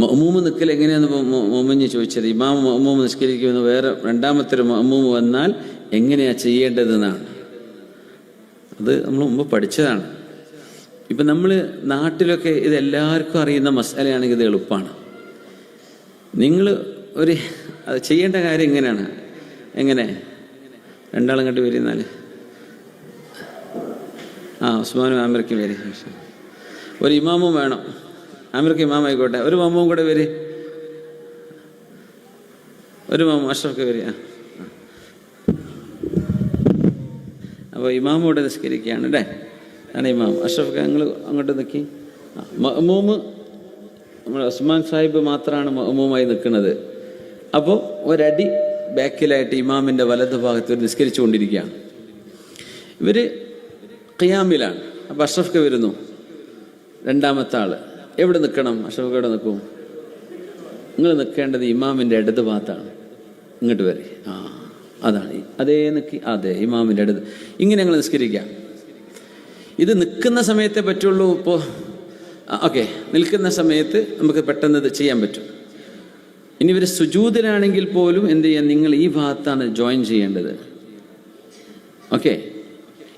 മമ്മൂമ് നിൽക്കൽ എങ്ങനെയാന്ന് മൊമ്മഞ്ഞ് ചോദിച്ചത്. ഇമാം മമ്മൂമ് നിഷ്കരിക്കുമെന്ന് വേറെ രണ്ടാമത്തെ ഒരു മമ്മൂമ് വന്നാൽ എങ്ങനെയാ ചെയ്യേണ്ടതെന്നാണ് അത് നമ്മൾ മുമ്പ് പഠിച്ചതാണ്. ഇപ്പം നമ്മൾ നാട്ടിലൊക്കെ ഇത് എല്ലാവർക്കും അറിയുന്ന മസാലയാണെങ്കിൽ ഇത് എളുപ്പമാണ് നിങ്ങൾ ഒരു ചെയ്യേണ്ട കാര്യം എങ്ങനെയാണ്? എങ്ങനെ? രണ്ടാളും കണ്ട് വരുന്നാൽ ആ ഉസ്മാനും ആമിറയ്ക്കും വരും. ഒരു ഇമാമും വേണം. ആമിർക്ക് ഇമാമായിക്കോട്ടെ. ഒരു മാമവും കൂടെ വരി. ഒരു മാമ അഷ്റഫ് വരി. ആ. അപ്പോൾ ഇമാം ഇവിടെ നിസ്കരിക്കുകയാണ് അല്ലേ? ആണ് ഇമാം അഷ്റഫ് ഞങ്ങൾ അങ്ങോട്ട് നിൽക്കി മമ്മൂമ് നമ്മുടെ ഉസ്മാൻ സാഹിബ് മാത്രമാണ് മമ്മൂമായി നിൽക്കുന്നത്. അപ്പോൾ ഒരടി ബാക്കിലായിട്ട് ഇമാമിന്റെ വലതുഭാഗത്ത് ഇവർ നിസ്കരിച്ചു കൊണ്ടിരിക്കുകയാണ് ഇവർ ഖിയാമിലാണ്. അപ്പോൾ അഷ്റഫ് വരുന്നു. രണ്ടാമത്തെ ആൾ. എവിടെ നിൽക്കണം? അഷ്റഫ് എവിടെ നിൽക്കും? നിങ്ങൾ നിൽക്കേണ്ടത് ഇമാമിന്റെ ഇടത് ഭാഗത്താണ്. ഇങ്ങോട്ട് വരെ. ആ അതാണ്. അതേ നിൽക്കി അതെ ഇമാമിന്റെ അടുത്ത് ഇങ്ങനെ ഞങ്ങൾ നിസ്കരിക്കാം. ഇത് നിൽക്കുന്ന സമയത്തെ പറ്റുള്ളൂ ഇപ്പോൾ ഓക്കെ. നിൽക്കുന്ന സമയത്ത് നമുക്ക് പെട്ടെന്ന് ഇത് ചെയ്യാൻ പറ്റും. ഇനി ഇവർ സുജൂതിലാണെങ്കിൽ പോലും എന്ത് ചെയ്യാൻ നിങ്ങൾ ഈ ഭാഗത്താണ് ജോയിൻ ചെയ്യേണ്ടത്? ഓക്കെ.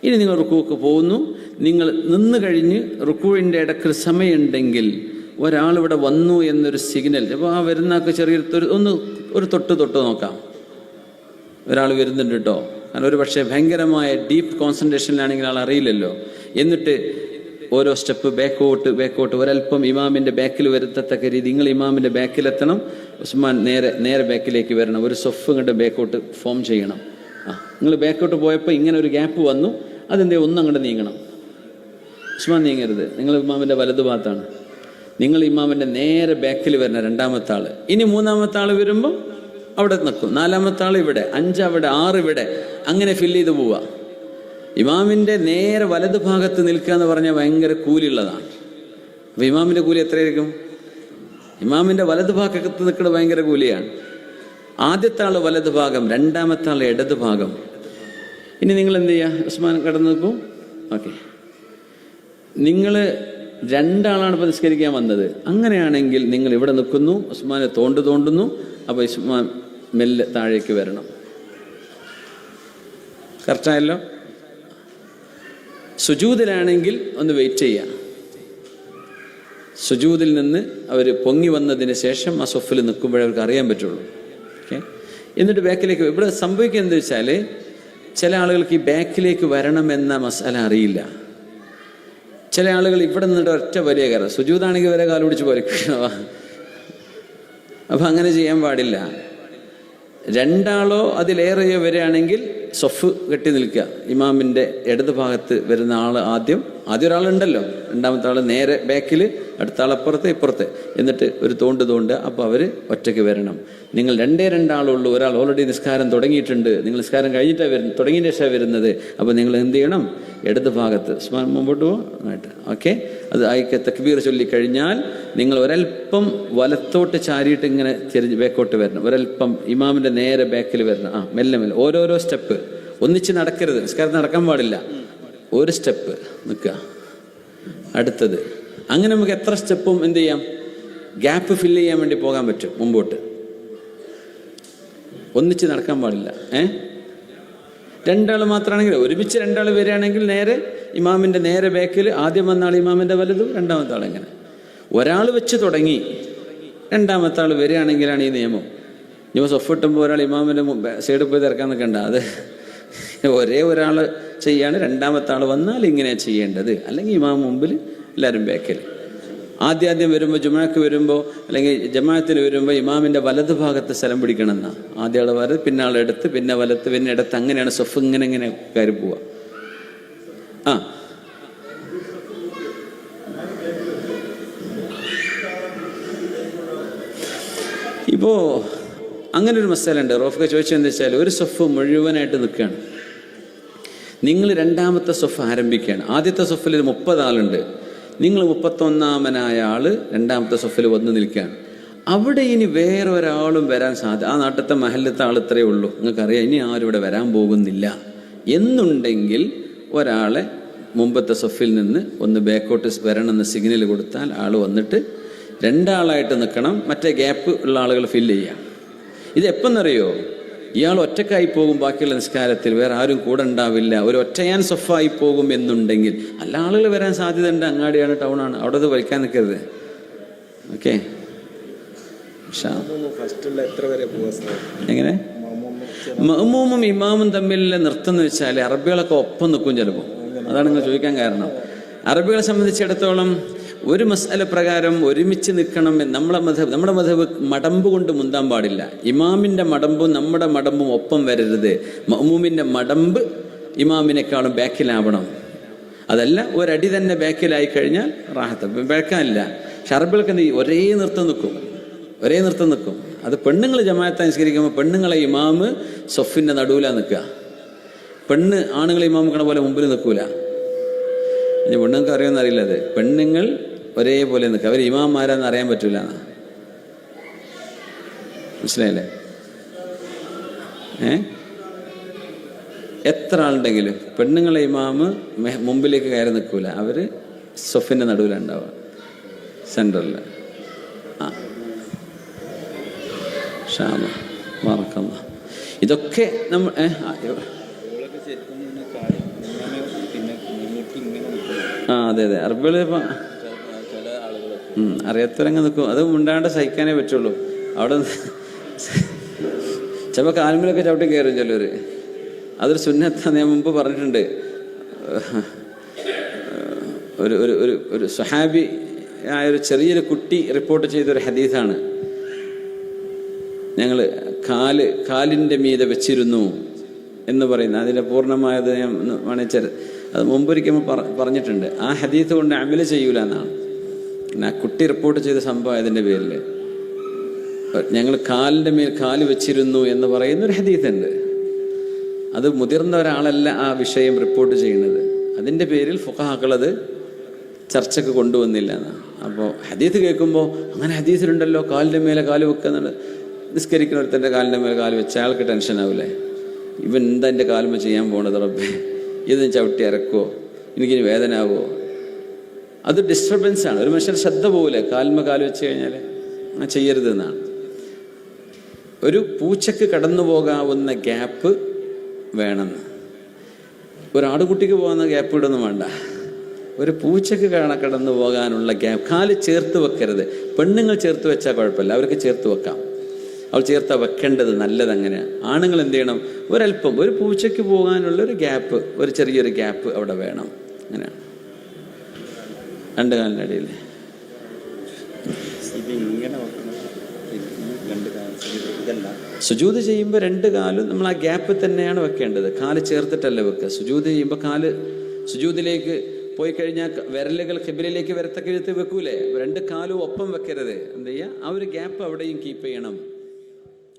ഇനി നിങ്ങൾ റുക്കുവൊക്കെ പോകുന്നു. നിങ്ങൾ നിന്ന് കഴിഞ്ഞ് റുക്കുവിന്റെ ഇടയ്ക്ക് സമയമുണ്ടെങ്കിൽ ഒരാൾ ഇവിടെ വന്നു എന്നൊരു സിഗ്നൽ അപ്പോൾ ആ വരുന്നൊക്കെ ചെറിയൊരു ഒന്ന് ഒരു തൊട്ട് തൊട്ട് നോക്കാം. ഒരാൾ വരുന്നുണ്ട് കേട്ടോ. കാരണം ഒരു പക്ഷേ ഭയങ്കരമായ ഡീപ്പ് കോൺസെൻട്രേഷനിലാണെങ്കിൽ ആൾ അറിയില്ലല്ലോ. എന്നിട്ട് ഓരോ സ്റ്റെപ്പ് ബാക്കോട്ട് ബാക്കോട്ട് ഒരല്പം ഇമാമിന്റെ ബാക്കിൽ വരുത്തത്തക്ക രീതി നിങ്ങൾ ഇമാമിന്റെ ബാക്കിലെത്തണം ഉസ്മാൻ നേരെ നേരെ ബാക്കിലേക്ക് വരണം. ഒരു സൊഫ് ഇങ്ങോട്ട് ബാക്കോട്ട് ഫോം ചെയ്യണം. ആ നിങ്ങൾ ബാക്കോട്ട് പോയപ്പോൾ ഇങ്ങനെ ഒരു ഗ്യാപ്പ് വന്നു. അതെന്തേ? ഒന്നങ്ങോട്ട് നീങ്ങണം. ഉസ്മാൻ നീങ്ങരുത്. നിങ്ങൾ ഇമാമിന്റെ വലതു ഭാഗത്താണ്. നിങ്ങൾ ഇമാമിന്റെ നേരെ ബാക്കിൽ വരുന്ന രണ്ടാമത്തെ ആൾ. ഇനി മൂന്നാമത്തെ ആൾ വരുമ്പോൾ അവിടെ നിൽക്കും. നാലാമത്തെ ആൾ ഇവിടെ അഞ്ച് അവിടെ ആറ് ഇവിടെ. അങ്ങനെ ഫില്ല് ചെയ്ത് പോവുക ഇമാമിന്റെ നേരെ വലതു ഭാഗത്ത് നിൽക്കുക എന്ന് പറഞ്ഞാൽ ഭയങ്കര കൂലിയുള്ളതാണ്. അപ്പോൾ ഇമാമിന്റെ കൂലി എത്രയായിരിക്കും? ഇമാമിന്റെ വലതു ഭാഗത്ത് നിൽക്കുന്നത് ഭയങ്കര കൂലിയാണ്. ആദ്യത്തെ ആൾ വലത് ഭാഗം രണ്ടാമത്തെ ആൾ ഇടതു ഭാഗം. ഇനി നിങ്ങൾ എന്ത് ചെയ്യുക? ഉസ്മാൻ കടന്നു നിൽക്കും. ഓക്കെ. നിങ്ങൾ രണ്ടാളാണ് ഇപ്പോൾ നിസ്കരിക്കാൻ വന്നത്. അങ്ങനെയാണെങ്കിൽ നിങ്ങൾ ഇവിടെ നിൽക്കുന്നു ഉസ്മാനെ തോണ്ട് തോണ്ടുന്നു അപ്പോൾ ഉസ്മാൻ മെല്ലെ താഴേക്ക് വരണം. കറക്റ്റായല്ലോ? സുജൂതിലാണെങ്കിൽ ഒന്ന് വെയിറ്റ് ചെയ്യാം. സുജൂതിൽ നിന്ന് അവർ പൊങ്ങി വന്നതിന് ശേഷം ആ സൊഫിൽ നിൽക്കുമ്പോഴേ അവർക്ക് അറിയാൻ പറ്റുള്ളൂ. ഓക്കെ എന്നിട്ട് ബാക്കിലേക്ക് ഇവിടെ സംഭവിക്കുക എന്താ വെച്ചാൽ ചില ആളുകൾക്ക് ഈ ബാക്കിലേക്ക് വരണമെന്ന മസാല അറിയില്ല. ചില ആളുകൾ ഇവിടെ നിന്നിട്ട് ഒറ്റ വലിയ കയറാം. സുജൂതാണെങ്കിൽ വരെ കാലുപിടിച്ച് പോലെ പോലിക്കണവാ അപ്പം അങ്ങനെ ചെയ്യാൻ പാടില്ല. രണ്ടാളോ അതിലേറെയോ വരികയാണെങ്കിൽ സൊഫ് കെട്ടി നിൽക്കുക. ഇമാമിന്റെ ഇടത് ഭാഗത്ത് വരുന്ന ആൾ ആദ്യം ആദ്യം ഒരാളുണ്ടല്ലോ. രണ്ടാമത്തെ ആൾ നേരെ ബാക്കിൽ അടുത്ത ആളപ്പുറത്ത് ഇപ്പുറത്ത്. എന്നിട്ട് ഒരു തോണ്ട് തോണ്ട് അപ്പോൾ അവർ ഒറ്റയ്ക്ക് വരണം. നിങ്ങൾ രണ്ടേ രണ്ടാളുള്ളൂ. ഒരാൾ ഓൾറെഡി നിസ്കാരം തുടങ്ങിയിട്ടുണ്ട്. നിങ്ങൾ നിസ്കാരം കഴിഞ്ഞിട്ടാണ് വരുന്നത് തുടങ്ങിയ ശേഷമാണ് വരുന്നത്. അപ്പോൾ നിങ്ങൾ എന്ത് ചെയ്യണം? ഇടത് ഭാഗത്ത്. മുമ്പോട്ട് പോകാനായിട്ട് ഓക്കെ അത് ആയിക്ക തക്ബീർ ചൊല്ലിക്കഴിഞ്ഞാൽ നിങ്ങൾ ഒരൽപ്പം വലത്തോട്ട് ചാരിയിട്ട് ഇങ്ങനെ തിരിഞ്ഞ് ബാക്കോട്ട് വരണം. ഒരൽപ്പം ഇമാമിന്റെ നേരെ ബാക്കിൽ വരണം. ആ മെല്ലെ മെല്ലെ. ഓരോരോ സ്റ്റെപ്പ് ഒന്നിച്ച് നടക്കരുത്. നിസ്കാരം നടക്കാൻ പാടില്ല. ഒരു സ്റ്റെപ്പ് നിൽക്കുക. അടുത്തത്. അങ്ങനെ നമുക്ക് എത്ര സ്റ്റെപ്പും എന്ത് ചെയ്യാം? ഗ്യാപ്പ് ഫില്ല് ചെയ്യാൻ വേണ്ടി പോകാൻ പറ്റും മുമ്പോട്ട്. ഒന്നിച്ച് നടക്കാൻ പാടില്ല. ഏ? രണ്ടാൾ മാത്രമാണെങ്കിൽ ഒരുമിച്ച് രണ്ടാൾ വരികയാണെങ്കിൽ നേരെ ഇമാമിന്റെ നേരെ ബാക്കിൽ ആദ്യം വന്ന ആൾ ഇമാമിന്റെ വലതും രണ്ടാമത്തെ ആൾ എങ്ങനെ? ഒരാൾ വെച്ച് തുടങ്ങി രണ്ടാമത്തെ ആൾ വരികയാണെങ്കിലാണ് ഈ നിയമം. ഇനി സൊഫ് കിട്ടുമ്പോൾ ഒരാൾ ഇമാമിന്റെ സൈഡിൽ പോയി തിരക്കാൻ നിൽക്കണ്ട. അത് ഒരേ ഒരാൾ ചെയ്യാണ് രണ്ടാമത്തെ ആൾ വന്നാൽ ഇങ്ങനെയാണ് ചെയ്യേണ്ടത്. അല്ലെങ്കിൽ ഇമാം മുമ്പിൽ എല്ലാവരും ബാക്കിൽ ആദ്യം ആദ്യം വരുമ്പോൾ ജുമാക്ക് വരുമ്പോൾ അല്ലെങ്കിൽ ജമാഅത്തിന് വരുമ്പോൾ ഇമാമിന്റെ വലത് ഭാഗത്ത് സ്ഥലം പിടിക്കണം എന്നാ ആദ്യ ആൾ വലത് പിന്നെ ആളെടുത്ത് പിന്നെ വലത്ത് പിന്നെ എടുത്ത് അങ്ങനെയാണ് സൊഫ് ഇങ്ങനെ ഇങ്ങനെ കയറി പോവുക ആ. ഇപ്പോൾ അങ്ങനെ ഒരു മസാലുണ്ട് റോഫൊക്കെ ചോദിച്ചതെന്ന് വെച്ചാൽ ഒരു സൊഫ് മുഴുവനായിട്ട് നിൽക്കുകയാണ്. നിങ്ങൾ രണ്ടാമത്തെ സൊഫ് ആരംഭിക്കുകയാണ്. ആദ്യത്തെ സൊഫിൽ മുപ്പത് ആളുണ്ട്. നിങ്ങൾ മുപ്പത്തൊന്നാമനായ ആൾ രണ്ടാമത്തെ സഫിൽ വന്ന് നിൽക്കുകയാണ്. അവിടെ ഇനി വേറെ ഒരാളും വരാൻ സാധ്യത ആ നാട്ടത്തെ മഹല്ലത്തെ ആൾ ഇത്രയേ ഉള്ളൂ. നിങ്ങൾക്കറിയാം ഇനി ആരും ഇവിടെ വരാൻ പോകുന്നില്ല. എന്നുണ്ടെങ്കിൽ ഒരാളെ മുമ്പത്തെ സഫിൽ നിന്ന് ഒന്ന് ബാക്കോട്ട് വരണമെന്ന് സിഗ്നൽ കൊടുത്താൽ ആൾ വന്നിട്ട് രണ്ടാളായിട്ട് നിൽക്കണം. മറ്റേ ഗ്യാപ്പ് ഉള്ള ആളുകൾ ഫില്ല് ചെയ്യാം. ഇത് എപ്പെന്നറിയോ? ഇയാൾ ഒറ്റക്കായി പോകും ബാക്കിയുള്ള നിസ്കാരത്തിൽ വേറെ ആരും കൂടെ ഉണ്ടാവില്ല. ഒരു ഒറ്റയാൻ സൊഫായി പോകും എന്നുണ്ടെങ്കിൽ. അല്ല ആളുകൾ വരാൻ സാധ്യതയുണ്ട് അങ്ങാടിയാണ് ടൗണാണ്. അവിടെ അത് വലിക്കാൻ നിൽക്കരുത്. ഓക്കെ? എങ്ങനെ? മഹമൂമും ഇമാമും തമ്മിലുള്ള നൃത്തം എന്ന് വെച്ചാൽ അറബികളൊക്കെ ഒപ്പം നിൽക്കും ചിലപ്പോൾ. അതാണ് നിങ്ങൾ ചോദിക്കാൻ കാരണം. അറബികളെ സംബന്ധിച്ചിടത്തോളം ഒരു മസാല പ്രകാരം ഒരുമിച്ച് നിൽക്കണം നമ്മളെ മധബ് നമ്മുടെ മധബ് മടമ്പ് കൊണ്ട് മുന്താൻ പാടില്ല. ഇമാമിന്റെ മടമ്പും നമ്മുടെ മടമ്പും ഒപ്പം വരരുത്. മമ്മൂമിന്റെ മടമ്പ് ഇമാമിനേക്കാളും ബാക്കിലാവണം. അതല്ല ഒരടി തന്നെ ബാക്കിലായി കഴിഞ്ഞാൽ റാഹത്ത്. ബാക്കാനില്ല നീ ഒരേ നൃത്തം നിൽക്കും. ഒരേ നൃത്തം നിൽക്കും. അത് പെണ്ണുങ്ങൾ ജമാഅത്ത് അനുസരിക്കുമ്പോൾ പെണ്ണുങ്ങളെ ഇമാമ് സൊഫിന്റെ നടുവിലാണ് നിൽക്കുക. പെണ്ണ് ആണുങ്ങളെ ഇമാം നിൽക്കണ പോലെ മുമ്പിൽ നിൽക്കൂല. ഇനി പെണ്ണുങ്ങൾക്ക് അറിയുമെന്ന് അറിയില്ല അത്. പെണ്ണുങ്ങൾ ഒരേപോലെ നിൽക്കുക. അവർ ഇമാമാരാന്ന് അറിയാൻ പറ്റൂല. മനസ്സിലായില്ലേ? ഏ? എത്ര ആളുണ്ടെങ്കിലും പെണ്ണുങ്ങളെ ഇമാമ് മുമ്പിലേക്ക് കയറി നിൽക്കൂല. അവർ സൊഫിന്റെ നടുവിലുണ്ടാവുക സെന്ററിൽ ആ. ഷാമ മറക്കമ്മ ഇതൊക്കെ നമ്മൾ ആ, അതെ അതെ. ശരിക്കും അറിയാത്തവരങ്ങ് നിൽക്കും. അത് മുണ്ടാണ്ട് സഹിക്കാനേ പറ്റുള്ളൂ. അവിടെ ചിലപ്പോൾ കാൽമിലൊക്കെ ചവിട്ടി കയറും ചിലർ അതൊരു സുന്നത്ത ഞാൻ മുമ്പ് പറഞ്ഞിട്ടുണ്ട്. ഒരു ഒരു ഒരു ഒരു സുഹാബി ആയ ഒരു ചെറിയൊരു കുട്ടി റിപ്പോർട്ട് ചെയ്തൊരു ഹദീസാണ്. ഞങ്ങൾ കാൽ കാലിന്റെ മീതെ വെച്ചിരുന്നു എന്ന് പറയുന്ന അതിന്റെ പൂർണമായത് ഞാൻ വേണേച്ചത് അത് മുമ്പൊരിക്കുമ്പോൾ പറഞ്ഞിട്ടുണ്ട്. ആ ഹദീസ് കൊണ്ട് അമൽ ചെയ്യൂല എന്നാണ്. പിന്നെ ആ കുട്ടി റിപ്പോർട്ട് ചെയ്ത സംഭവം അതിന്റെ പേരിൽ ഞങ്ങൾ കാലിന്റെ മേൽ കാൽ വെച്ചിരുന്നു എന്ന് പറയുന്ന ഒരു ഹദീസ് ഉണ്ട് അത് മുതിർന്ന ഒരാളല്ല ആ വിഷയം റിപ്പോർട്ട് ചെയ്യുന്നത്. അതിന്റെ പേരിൽ ഫുഹാക്കളത് ചർച്ചക്ക് കൊണ്ടുവന്നില്ല എന്നാണ് അപ്പോൾ ഹദീസ് കേൾക്കുമ്പോൾ അങ്ങനെ ഹദീസിലുണ്ടല്ലോ കാലിന്റെ മേലെ കാൽ വെക്കുന്നുണ്ട് നിസ്കരിക്കുന്ന ഒരുത്തന്റെ കാലിന്റെ മേലെ കാൽ വെച്ച അയാൾക്ക് ടെൻഷൻ ആവില്ലേ ഇവൻ എന്താ എന്റെ കാലുമ ചെയ്യാൻ പോണത് റബ്ബേ? ഇത് ചവിട്ടി ഇറക്കുമോ എനിക്കിനി വേദന ആവുമോ അത് ഡിസ്റ്റർബൻസ് ആണ്. ഒരു മനുഷ്യൻ ശ്രദ്ധ പോകില്ലേ. കാൽമ കാൽ വെച്ച് കഴിഞ്ഞാൽ ചെയ്യരുതെന്നാണ് ഒരു പൂച്ചക്ക് കടന്നു പോകാവുന്ന ഗ്യാപ്പ് വേണമെന്ന് ഒരു ആടുകുട്ടിക്ക് പോകുന്ന ഗ്യാപ്പ് ഇടൊന്നും വേണ്ട. ഒരു പൂച്ചക്ക് കാണ കടന്നു പോകാനുള്ള ഗ്യാപ്പ് കാൽ ചേർത്ത് വെക്കരുത്. പെണ്ണുങ്ങൾ ചേർത്ത് വെച്ചാൽ കുഴപ്പമില്ല. അവർക്ക് ചേർത്ത് വെക്കാം. അവൾ ചേർത്ത വെക്കേണ്ടത് നല്ലത് അങ്ങനെയാണ് ആണുങ്ങൾ എന്ത് ചെയ്യണം? ഒരല്പം ഒരു പൂച്ചയ്ക്ക് പോകാനുള്ള ഒരു ഗ്യാപ്പ് ഒരു ചെറിയൊരു ഗ്യാപ്പ് അവിടെ വേണം. അങ്ങനെയാണ് രണ്ട് കാലിന്റെ ഇടയിൽ ഇത് ഇങ്ങനെ വെക്കണം ഇത് രണ്ട് കാര്യം കാലിനടിയിൽ സുജൂത് ചെയ്യുമ്പോൾ രണ്ട് കാലും നമ്മൾ ആ ഗ്യാപ്പ് തന്നെയാണ് വെക്കേണ്ടത്. കാൽ ചേർത്തിട്ടല്ല വെക്കുക. സുജൂത് ചെയ്യുമ്പോൾ കാൽ സുജൂതിലേക്ക് പോയി കഴിഞ്ഞാൽ വിരലുകൾ ഖിബിലിലേക്ക് വരത്തക്ക എഴുത്ത് വെക്കൂലേ? രണ്ട് കാലും ഒപ്പം വെക്കരുത്. എന്ത് ചെയ്യുക? ആ ഒരു ഗ്യാപ്പ് അവിടെയും കീപ്പ് ചെയ്യണം.